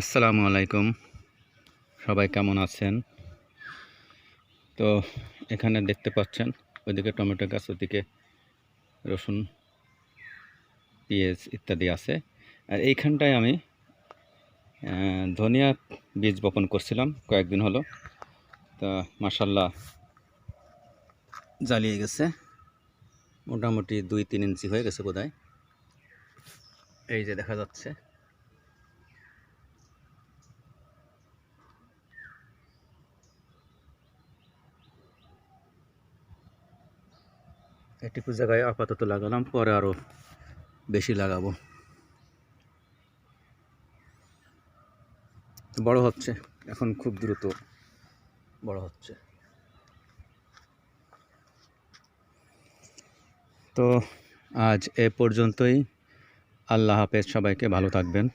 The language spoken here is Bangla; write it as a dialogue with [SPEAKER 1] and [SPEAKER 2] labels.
[SPEAKER 1] আসসালামু আলাইকুম। সবাই কেমন আছেন? তো এখানে দেখতে পাচ্ছেন, ওইদিকে টমেটো গাছ ওদিকে রসুন, পেঁয়াজ ইত্যাদি আছে। আর এইখানটায় আমি ধনিয়া বীজ বপন করছিলাম কয়েকদিন হলো। তা মাসাল্লাহ জ্বালিয়ে গেছে। মোটামুটি দুই তিন ইঞ্চি হয়ে গেছে বোধহয়। এই যে দেখা যাচ্ছে। এটুকু জায়গায় আপাতত লাগালাম, পরে আরও বেশি লাগাবো। বড় হচ্ছে, এখন খুব দ্রুত বড় হচ্ছে। তো আজ এ পর্যন্তই। আল্লাহ হাফেজ, সবাইকে ভালো থাকবেন।